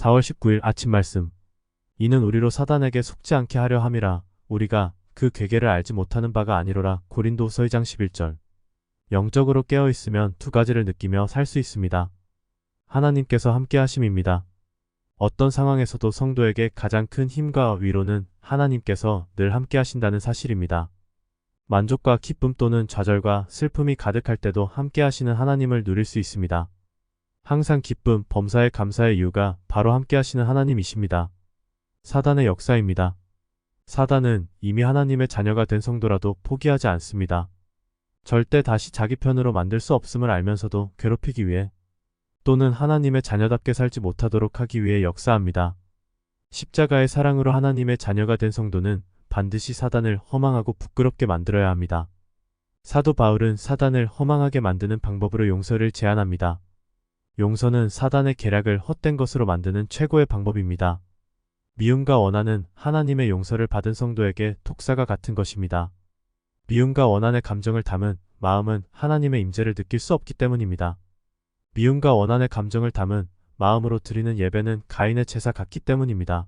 4월 19일 아침 말씀. 이는 우리로 사단에게 속지 않게 하려 함이라 우리가 그 괴계를 알지 못하는 바가 아니로라 고린도서 2장 11절. 영적으로 깨어 있으면 두 가지를 느끼며 살 수 있습니다. 하나님께서 함께 하심입니다. 어떤 상황에서도 성도에게 가장 큰 힘과 위로는 하나님께서 늘 함께 하신다는 사실입니다. 만족과 기쁨 또는 좌절과 슬픔이 가득할 때도 함께 하시는 하나님을 누릴 수 있습니다. 항상 기쁨, 범사에 감사의 이유가 바로 함께 하시는 하나님이십니다. 사단의 역사입니다. 사단은 이미 하나님의 자녀가 된 성도라도 포기하지 않습니다. 절대 다시 자기 편으로 만들 수 없음을 알면서도 괴롭히기 위해 또는 하나님의 자녀답게 살지 못하도록 하기 위해 역사합니다. 십자가의 사랑으로 하나님의 자녀가 된 성도는 반드시 사단을 허망하고 부끄럽게 만들어야 합니다. 사도 바울은 사단을 허망하게 만드는 방법으로 용서를 제안합니다. 용서는 사단의 계략을 헛된 것으로 만드는 최고의 방법입니다. 미움과 원한은 하나님의 용서를 받은 성도에게 독사가 같은 것입니다. 미움과 원한의 감정을 담은 마음은 하나님의 임재를 느낄 수 없기 때문입니다. 미움과 원한의 감정을 담은 마음으로 드리는 예배는 가인의 제사 같기 때문입니다.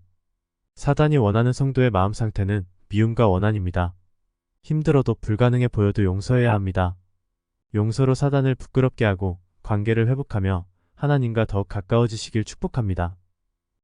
사단이 원하는 성도의 마음 상태는 미움과 원한입니다. 힘들어도 불가능해 보여도 용서해야 합니다. 용서로 사단을 부끄럽게 하고 관계를 회복하며 하나님과 더욱 가까워지시길 축복합니다.